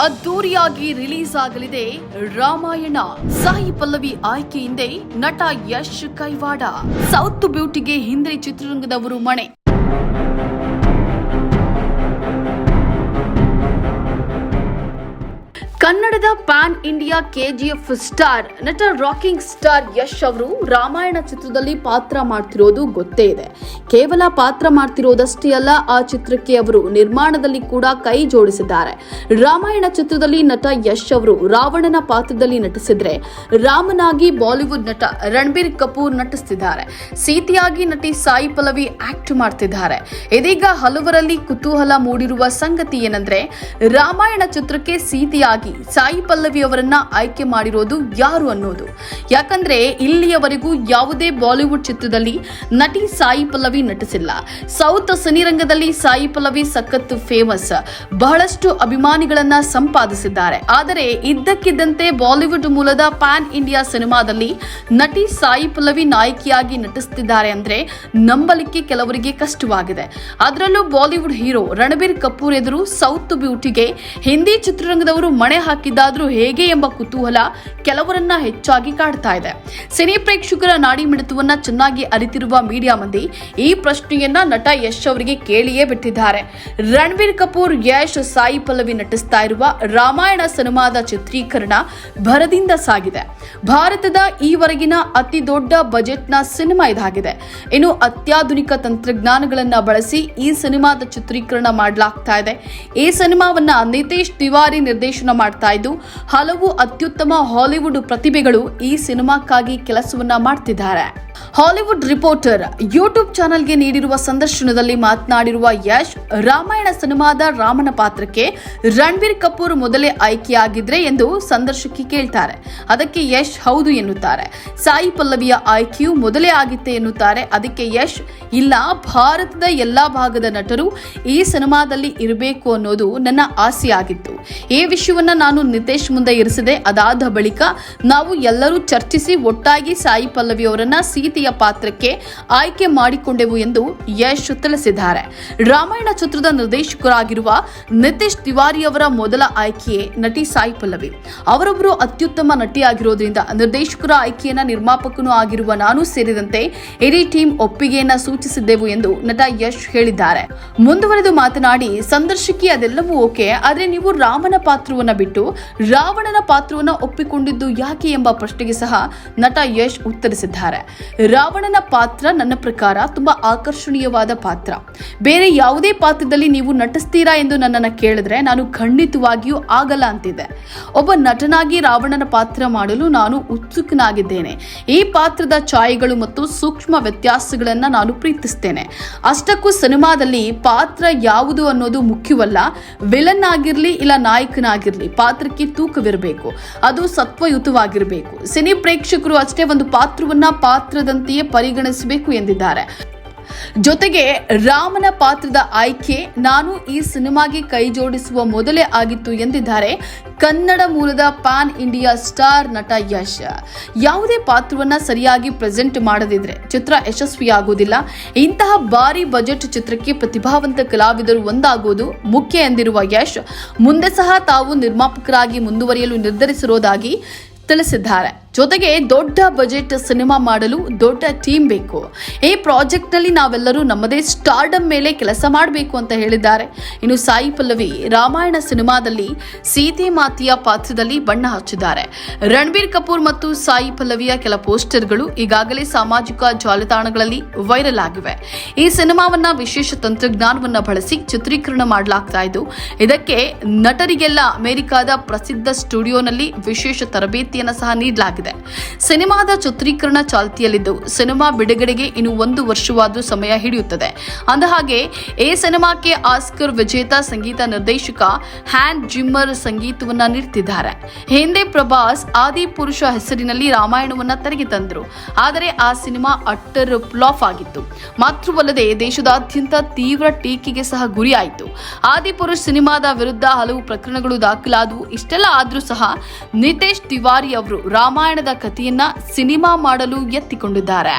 ಅದ್ದೂರಿಯಾಗಿ ರಿಲೀಸ್ ಆಗಲಿದೆ ರಾಮಾಯಣ. ಸಾಯಿ ಪಲ್ಲವಿ ಆಯ್ಕೆಯಿಂದ ನಟ ಯಶ್ ಕೈವಾಡ. ಸೌತ್ ಬ್ಯೂಟಿಗೆ ಹಿಂದೆ ಚಿತ್ರರಂಗದವರು ಮಣೆ. ಕನ್ನಡದ ಪ್ಯಾನ್ ಇಂಡಿಯಾ ಕೆಜಿಎಫ್ ಸ್ಟಾರ್ ನಟ ರಾಕಿಂಗ್ ಸ್ಟಾರ್ ಯಶ್ ಅವರು ರಾಮಾಯಣ ಚಿತ್ರದಲ್ಲಿ ಪಾತ್ರ ಮಾಡ್ತಿರೋದು ಗೊತ್ತೇ ಇದೆ. ಕೇವಲ ಪಾತ್ರ ಮಾಡ್ತಿರೋದಷ್ಟೇ ಅಲ್ಲ, ಆ ಚಿತ್ರಕ್ಕೆ ಅವರು ನಿರ್ಮಾಣದಲ್ಲಿ ಕೂಡ ಕೈ ಜೋಡಿಸಿದ್ದಾರೆ. ರಾಮಾಯಣ ಚಿತ್ರದಲ್ಲಿ ನಟ ಯಶ್ ಅವರು ರಾವಣನ ಪಾತ್ರದಲ್ಲಿ ನಟಿಸಿದ್ರೆ ರಾಮನಾಗಿ ಬಾಲಿವುಡ್ ನಟ ರಣಬೀರ್ ಕಪೂರ್ ನಟಿಸ್ತಿದ್ದಾರೆ. ಸೀತೆಯಾಗಿ ನಟಿ ಸಾಯಿ ಪಲ್ಲವಿ ಆಕ್ಟ್ ಮಾಡ್ತಿದ್ದಾರೆ. ಇದೀಗ ಹಲವರಲ್ಲಿ ಕುತೂಹಲ ಮೂಡಿರುವ ಸಂಗತಿ ಏನಂದ್ರೆ, ರಾಮಾಯಣ ಚಿತ್ರಕ್ಕೆ ಸೀತೆಯಾಗಿ ಸಾಯಿ ಪಲ್ಲವಿ ಅವರನ್ನ ಆಯ್ಕೆ ಮಾಡಿರೋದು ಯಾರು ಅನ್ನೋದು. ಯಾಕಂದ್ರೆ ಇಲ್ಲಿಯವರೆಗೂ ಯಾವುದೇ ಬಾಲಿವುಡ್ ಚಿತ್ರದಲ್ಲಿ ನಟಿ ಸಾಯಿ ಪಲ್ಲವಿ ನಟಿಸಿಲ್ಲ. ಸೌತ್ ಸಿನಿರಂಗದಲ್ಲಿ ಸಾಯಿ ಪಲ್ಲವಿ ಸಖತ್ತು ಫೇಮಸ್ ಬಹಳಷ್ಟು ಅಭಿಮಾನಿಗಳನ್ನ ಸಂಪಾದಿಸಿದ್ದಾರೆ. ಆದರೆ ಇದ್ದಕ್ಕಿದ್ದಂತೆ ಬಾಲಿವುಡ್ ಮೂಲದ ಪ್ಯಾನ್ ಇಂಡಿಯಾ ಸಿನಿಮಾದಲ್ಲಿ ನಟಿ ಸಾಯಿ ಪಲ್ಲವಿ ನಾಯಕಿಯಾಗಿ ನಟಿಸುತ್ತಿದ್ದಾರೆ ಅಂದ್ರೆ ನಂಬಲಿಕ್ಕೆ ಕೆಲವರಿಗೆ ಕಷ್ಟವಾಗಿದೆ. ಅದರಲ್ಲೂ ಬಾಲಿವುಡ್ ಹೀರೋ ರಣಬೀರ್ ಕಪೂರ್ ಎದುರು ಸೌತ್ ಬ್ಯೂಟಿಗೆ ಹಿಂದಿ ಚಿತ್ರರಂಗದವರು ಮಣೆ ಹಾಕಿದ್ದಾದ್ರೂ ಹೇಗೆ ಎಂಬ ಕುತೂಹಲ ಕೆಲವರನ್ನ ಹೆಚ್ಚಾಗಿ ಕಾಡ್ತಾ ಇದೆ. ಸಿನಿ ಪ್ರೇಕ್ಷಕರ ನಾಡಿ ಮಿಡಿತವನ್ನ ಚೆನ್ನಾಗಿ ಅರಿತಿರುವ ಮೀಡಿಯಾ ಮಂದಿ ಈ ಪ್ರಶ್ನೆಯನ್ನ ನಟ ಯಶ್ ಅವರಿಗೆ ಕೇಳಿಯೇ ಬಿಟ್ಟಿದ್ದಾರೆ. ರಣಬೀರ್ ಕಪೂರ್, ಯಶ್, ಸಾಯಿ ಪಲ್ಲವಿ ನಟಿಸ್ತಾ ಇರುವ ರಾಮಾಯಣ ಸಿನಿಮಾದ ಚಿತ್ರೀಕರಣ ಭರದಿಂದ ಸಾಗಿದೆ. ಭಾರತದ ಈವರೆಗಿನ ಅತಿ ದೊಡ್ಡ ಬಜೆಟ್ನ ಸಿನಿಮಾ ಇದಾಗಿದೆ. ಇನ್ನು ಅತ್ಯಾಧುನಿಕ ತಂತ್ರಜ್ಞಾನಗಳನ್ನ ಬಳಸಿ ಈ ಸಿನಿಮಾದ ಚಿತ್ರೀಕರಣ ಮಾಡಲಾಗ್ತಾ ಇದೆ. ಈ ಸಿನಿಮಾವನ್ನ ನಿತೇಶ್ ತಿವಾರಿ ನಿರ್ದೇಶನ ಮಾಡ್ತಾ ಇದ್ದು ಹಲವು ಅತ್ಯುತ್ತಮ ಹಾಲಿವುಡ್ ಪ್ರತಿಭೆಗಳು ಈ ಸಿನಿಮಾಕ್ಕಾಗಿ ಕೆಲಸವನ್ನ ಮಾಡ್ತಿದ್ದಾರೆ. ಹಾಲಿವುಡ್ ರಿಪೋರ್ಟರ್ ಯೂಟ್ಯೂಬ್ ಚಾನೆಲ್ಗೆ ನೀಡಿರುವ ಸಂದರ್ಶನದಲ್ಲಿ ಮಾತನಾಡಿರುವ ಯಶ್, ರಾಮಾಯಣ ಸಿನಿಮಾದ ರಾಮನ ಪಾತ್ರಕ್ಕೆ ರಣಬೀರ್ ಕಪೂರ್ ಮೊದಲೇ ಆಯ್ಕೆಯಾಗಿದ್ರೆ ಎಂದು ಸಂದರ್ಶಕಿ ಕೇಳ್ತಾರೆ. ಅದಕ್ಕೆ ಯಶ್ ಹೌದು ಎನ್ನುತ್ತಾರೆ. ಸಾಯಿ ಪಲ್ಲವಿಯ ಆಯ್ಕೆಯು ಮೊದಲೇ ಆಗಿತ್ತೆ ಎನ್ನುತ್ತಾರೆ. ಅದಕ್ಕೆ ಯಶ್, ಇಲ್ಲ, ಭಾರತದ ಎಲ್ಲಾ ಭಾಗದ ನಟರು ಈ ಸಿನಿಮಾದಲ್ಲಿ ಇರಬೇಕು ಅನ್ನೋದು ನನ್ನ ಆಸೆಯಾಗಿತ್ತು ಈ ವಿಷಯವನ್ನ ನಾನು ನಿತೇಶ್ ಮುಂದೆ ಇರಿಸಿದೆ. ಅದಾದ ಬಳಿಕ ನಾವು ಎಲ್ಲರೂ ಚರ್ಚಿಸಿ ಒಟ್ಟಾಗಿ ಸಾಯಿ ಪಲ್ಲವಿ ಅವರನ್ನ ಸೀತೆಯ ಪಾತ್ರಕ್ಕೆ ಆಯ್ಕೆ ಮಾಡಿಕೊಂಡೆವು ಎಂದು ಯಶ್ ತಿಳಿಸಿದ್ದಾರೆ. ರಾಮಾಯಣ ಚಿತ್ರದ ನಿರ್ದೇಶಕರಾಗಿರುವ ನಿತೇಶ್ ತಿವಾರಿ ಅವರ ಮೊದಲ ಆಯ್ಕೆಯೇ ನಟಿ ಸಾಯಿ ಪಲ್ಲವಿ. ಅವರೊಬ್ಬರು ಅತ್ಯುತ್ತಮ ನಟಿಯಾಗಿರೋದ್ರಿಂದ ನಿರ್ದೇಶಕರ ಆಯ್ಕೆಯನ್ನ ನಿರ್ಮಾಪಕನೂ ಆಗಿರುವ ನಾನು ಸೇರಿದಂತೆ ಇಡೀ ಟೀಮ್ ಒಪ್ಪಿಗೆಯನ್ನ ಸೂಚಿಸಿದ್ದೆವು ಎಂದು ನಟ ಯಶ್ ಹೇಳಿದ್ದಾರೆ. ಮುಂದುವರೆದು ಮಾತನಾಡಿ, ಸಂದರ್ಶಕಿ ಅದೆಲ್ಲವೂ ಓಕೆ, ಆದರೆ ನೀವು ರಾಮನ ಪಾತ್ರವನ್ನ ಬಿಟ್ಟು ರಾವಣನ ಪಾತ್ರವನ್ನ ಒಪ್ಪಿಕೊಂಡಿದ್ದು ಯಾಕೆ ಎಂಬ ಪ್ರಶ್ನೆಗೆ ಸಹ ನಟ ಯಶ್ ಉತ್ತರಿಸಿದ್ದಾರೆ. ರಾವಣನ ಪಾತ್ರ ನನ್ನ ಪ್ರಕಾರ ತುಂಬಾ ಆಕರ್ಷಣೀಯವಾದ ಪಾತ್ರ. ಬೇರೆ ಯಾವುದೇ ಪಾತ್ರದಲ್ಲಿ ನೀವು ನಟಿಸ್ತೀರಾ ಎಂದು ನನ್ನನ್ನು ಕೇಳಿದ್ರೆ ನಾನು ಖಂಡಿತವಾಗಿಯೂ ಆಗಲ್ಲ ಅಂತಿದೆ ಒಬ್ಬ ನಟನಾಗಿ ರಾವಣನ ಪಾತ್ರ ಮಾಡಲು ನಾನು ಉತ್ಸುಕನಾಗಿದ್ದೇನೆ. ಈ ಪಾತ್ರದ ಛಾಯೆಗಳು ಮತ್ತು ಸೂಕ್ಷ್ಮ ವ್ಯತ್ಯಾಸಗಳನ್ನ ನಾನು ಪ್ರೀತಿಸ್ತೇನೆ. ಅಷ್ಟಕ್ಕೂ ಸಿನಿಮಾದಲ್ಲಿ ಪಾತ್ರ ಯಾವುದು ಅನ್ನೋದು ಮುಖ್ಯವಲ್ಲ, ವಿಲನ್ ಆಗಿರಲಿ ಇಲ್ಲ ನಾಯಕನಾಗಿರ್ಲಿ ಪಾತ್ರಕ್ಕೆ ತೂಕವಿರಬೇಕು. ಅದು ಸತ್ವಯುತವಾಗಿರಬೇಕು. ಸಿನಿ ಪ್ರೇಕ್ಷಕರು ಅಷ್ಟೇ ಒಂದು ಪಾತ್ರವನ್ನ ಪಾತ್ರದಂತೆಯೇ ಪರಿಗಣಿಸಬೇಕು ಎಂದಿದ್ದಾರೆ. ಜೊತೆಗೆ ರಾಮನ ಪಾತ್ರದ ಆಯ್ಕೆ ನಾನು ಈ ಸಿನಿಮಾಗೆ ಕೈ ಜೋಡಿಸುವ ಮೊದಲೇ ಆಗಿತ್ತು ಎಂದಿದ್ದಾರೆ ಕನ್ನಡ ಮೂಲದ ಪ್ಯಾನ್ ಇಂಡಿಯಾ ಸ್ಟಾರ್ ನಟ ಯಶ್. ಯಾವುದೇ ಪಾತ್ರವನ್ನ ಸರಿಯಾಗಿ ಪ್ರೆಸೆಂಟ್ ಮಾಡದಿದ್ರೆ ಚಿತ್ರ ಯಶಸ್ವಿಯಾಗುವುದಿಲ್ಲ. ಇಂತಹ ಭಾರಿ ಬಜೆಟ್ ಚಿತ್ರಕ್ಕೆ ಪ್ರತಿಭಾವಂತ ಕಲಾವಿದರು ಒಂದಾಗುವುದು ಮುಖ್ಯ ಎಂದಿರುವ ಯಶ್ ಮುಂದೆ ಸಹ ತಾವು ನಿರ್ಮಾಪಕರಾಗಿ ಮುಂದುವರಿಯಲು ನಿರ್ಧರಿಸಿರುವುದಾಗಿ ತಿಳಿಸಿದ್ದಾರೆ. ಜೊತೆಗೆ ದೊಡ್ಡ ಬಜೆಟ್ ಸಿನಿಮಾ ಮಾಡಲು ದೊಡ್ಡ ಟೀಮ್ ಬೇಕು. ಈ ಪ್ರಾಜೆಕ್ಟ್ನಲ್ಲಿ ನಾವೆಲ್ಲರೂ ನಮ್ಮದೇ ಸ್ಟಾರ್ಡಮ್ ಮೇಲೆ ಕೆಲಸ ಮಾಡಬೇಕು ಅಂತ ಹೇಳಿದ್ದಾರೆ. ಇನ್ನು ಸಾಯಿ ಪಲ್ಲವಿ ರಾಮಾಯಣ ಸಿನಿಮಾದಲ್ಲಿ ಸೀತೆ ಮಾತೆಯ ಪಾತ್ರದಲ್ಲಿ ಬಣ್ಣ ಹಚ್ಚಿದ್ದಾರೆ. ರಣಬೀರ್ ಕಪೂರ್ ಮತ್ತು ಸಾಯಿ ಪಲ್ಲವಿಯ ಕೆಲ ಪೋಸ್ಟರ್ಗಳು ಈಗಾಗಲೇ ಸಾಮಾಜಿಕ ಜಾಲತಾಣಗಳಲ್ಲಿ ವೈರಲ್ ಆಗಿವೆ. ಈ ಸಿನಿಮಾವನ್ನ ವಿಶೇಷ ತಂತ್ರಜ್ಞಾನವನ್ನ ಬಳಸಿ ಚಿತ್ರೀಕರಣ ಮಾಡಲಾಗ್ತಾ ಇದ್ದು, ಇದಕ್ಕೆ ನಟರಿಗೆಲ್ಲ ಅಮೆರಿಕಾದ ಪ್ರಸಿದ್ಧ ಸ್ಟುಡಿಯೋನಲ್ಲಿ ವಿಶೇಷ ತರಬೇತಿಯನ್ನು ಸಹ ನೀಡಲಾಗಿದೆ. ಸಿನಿಮಾದ ಚಿತ್ರೀಕರಣ ಚಾಲ್ತಿಯಲ್ಲಿದ್ದು ಸಿನಿಮಾ ಬಿಡುಗಡೆಗೆ ಇನ್ನು ಒಂದು ವರ್ಷವಾದರೂ ಸಮಯ ಹಿಡಿಯುತ್ತದೆ. ಅಂದಹಾಗೆ ಎ ಸಿನಿಮಾಕ್ಕೆ ಆಸ್ಕರ್ ವಿಜೇತ ಸಂಗೀತ ನಿರ್ದೇಶಕ ಹ್ಯಾನ್ ಜಿಮ್ಮರ್ ಸಂಗೀತವನ್ನ ನೀಡುತ್ತಿದ್ದಾರೆ ಹಿಂದೆ ಪ್ರಭಾಸ್ ಆದಿ ಪುರುಷ ಹೆಸರಿನಲ್ಲಿ ರಾಮಾಯಣವನ್ನ ತೆರೆಗೆ ತಂದರು. ಆದರೆ ಆ ಸಿನಿಮಾ ಅಟ್ಟರ್ ಲಾಫ್ ಆಗಿತ್ತು. ಮಾತ್ರವಲ್ಲದೆ ದೇಶದಾದ್ಯಂತ ತೀವ್ರ ಟೀಕೆಗೆ ಸಹ ಗುರಿಯಾಯಿತು. ಆದಿಪುರುಷ್ ಸಿನಿಮಾದ ವಿರುದ್ಧ ಹಲವು ಪ್ರಕರಣಗಳು ದಾಖಲಾದವು. ಇಷ್ಟೆಲ್ಲ ಆದರೂ ಸಹ ನಿತೇಶ್ ತಿವಾರಿ ಅವರು ರಾಮಾಯಣದ ಕಥೆಯನ್ನ ಸಿನಿಮಾ ಮಾಡಲು ಎತ್ತಿಕೊಂಡಿದ್ದಾರೆ.